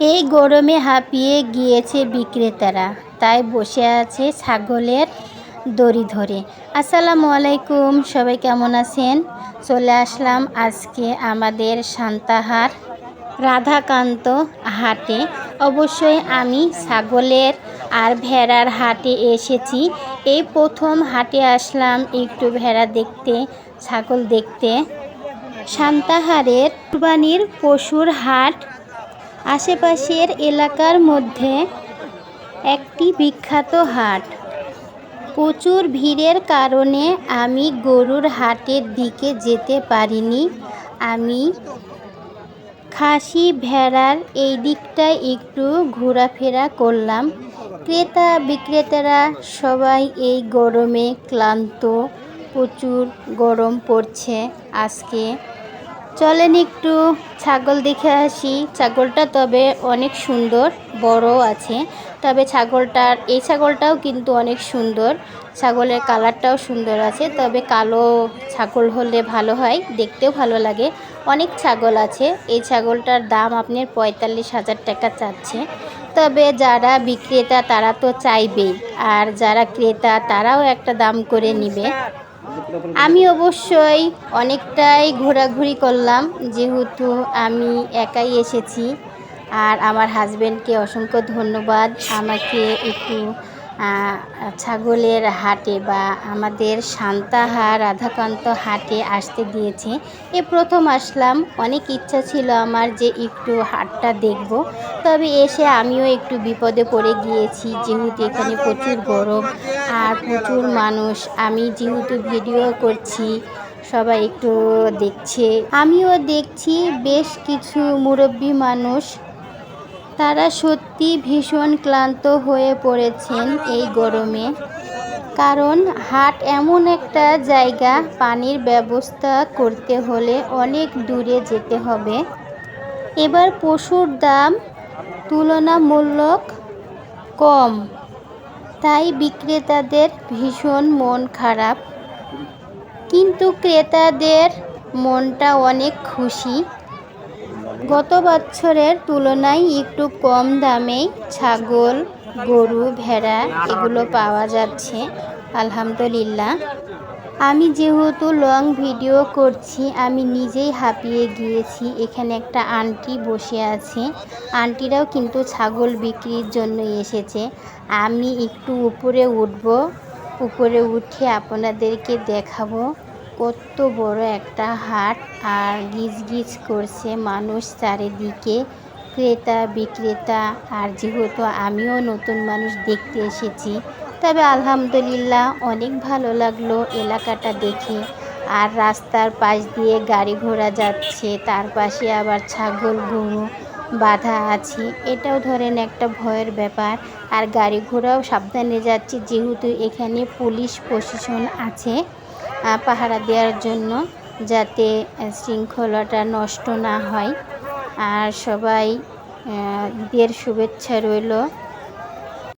এই গরমে হাঁপিয়ে গিয়েছে বিক্রেতারা। তাই বসে আছে ছাগলের দড়ি ধরে। আসসালামু আলাইকুম, সবাই কেমন আছেন? চলে আসলাম আজকে আমাদের সান্তাহার রাধাকান্ত হাটে। অবশ্যই আমি ছাগলের আর ভেড়ার হাটে এসেছি। এই প্রথম হাটে আসলাম একটু ভেড়া দেখতে, ছাগল দেখতে। সান্তাহারের কুরবানির পশুর হাট আশেপাশের এলাকার মধ্যে একটি বিখ্যাত হাট। প্রচুর ভিড়ের কারণে আমি গরুর হাটের দিকে যেতে পারিনি। আমি খাসি ভেড়ার এই দিকটায় একটু ঘোরাফেরা করলাম। ক্রেতা বিক্রেতারা সবাই এই গরমে ক্লান্ত, প্রচুর গরম পড়ছে। আজকে চলেন একটু ছাগল দেখে আসি। ছাগলটা তবে অনেক সুন্দর বড় আছে। তবে ছাগলটার, এই ছাগলটাও কিন্তু অনেক সুন্দর। ছাগলের কালারটাও সুন্দর আছে, তবে কালো ছাগল হলে ভালো হয়, দেখতেও ভালো লাগে। অনেক ছাগল আছে, এই ছাগলটার দাম আপনার পঁয়তাল্লিশ হাজার টাকা চাচ্ছে। তবে যারা বিক্রেতা তারা তো চাইবেই, আর যারা ক্রেতা তারাও একটা দাম করে নিবে। আমি অবশ্যই অনেকটাই ঘোরাঘুরি করলাম, যেহেতু আমি একাই এসেছি। আর আমার হাজব্যান্ডকে অসংখ্য ধন্যবাদ। আমাকে একটু ছাগলের হাটে বা আমাদের শান্তাহা রাধাকান্ত হাটে আসতে দিয়েছে। এ প্রথম আসলাম। অনেক ইচ্ছা ছিল আমার যে একটু হাটটা দেখব। তবে এসে আমিও একটু বিপদে পড়ে গিয়েছি। যেহেতু এখানে প্রচুর গরম আর প্রচুর মানুষ, আমি যেহেতু ভিডিও করছি, সবাই একটু দেখছে। আমিও দেখছি, বেশ কিছু মুরব্বী মানুষ তারা সত্যি ভীষণ ক্লান্ত হয়ে পড়েছেন এই গরমে। কারণ হাট এমন একটা জায়গা, পানির ব্যবস্থা করতে হলে অনেক দূরে যেতে হবে। এবার পশুর দাম তুলনামূলক কম, তাই বিক্রেতাদের ভীষণ মন খারাপ। কিন্তু ক্রেতাদের মনটা অনেক খুশি। গত বছরের তুলনায় একটু কম দামেই ছাগল, গরু, ভেড়া এগুলো পাওয়া যাচ্ছে, আলহামদুলিল্লাহ। আমি যেহেতু লং ভিডিও করছি, আমি নিজেই হাঁপিয়ে গিয়েছি। এখানে একটা আন্টি বসে আছে। আন্টিরাও কিন্তু ছাগল বিক্রির জন্য এসেছে। আমি একটু উপরে উঠব, উপরে উঠে আপনাদেরকে দেখাবো। কত বড় একটা হাট আর গিজ গিজ করছে মানুষ চারিদিকে, ক্রেতা, বিক্রেতা। আর যেহেতু আমিও নতুন মানুষ দেখতে এসেছি, তবে আলহামদুলিল্লাহ অনেক ভালো লাগল এলাকাটা দেখে। আর রাস্তার পাশ দিয়ে গাড়ি ঘোড়া যাচ্ছে, তার পাশে আবার ছাগল, গরু বাধা আছে। এটাও ধরেন একটা ভয়ের ব্যাপার। আর গাড়ি ঘোড়াও সাবধানে যাচ্ছে, যেহেতু এখানে পুলিশ প্রশাসন আছে। পাহারা দেওয়ার জন্য যাতে শৃঙ্খলাটা নষ্ট না হয়। আর সবাই ঈদের শুভেচ্ছা রইল।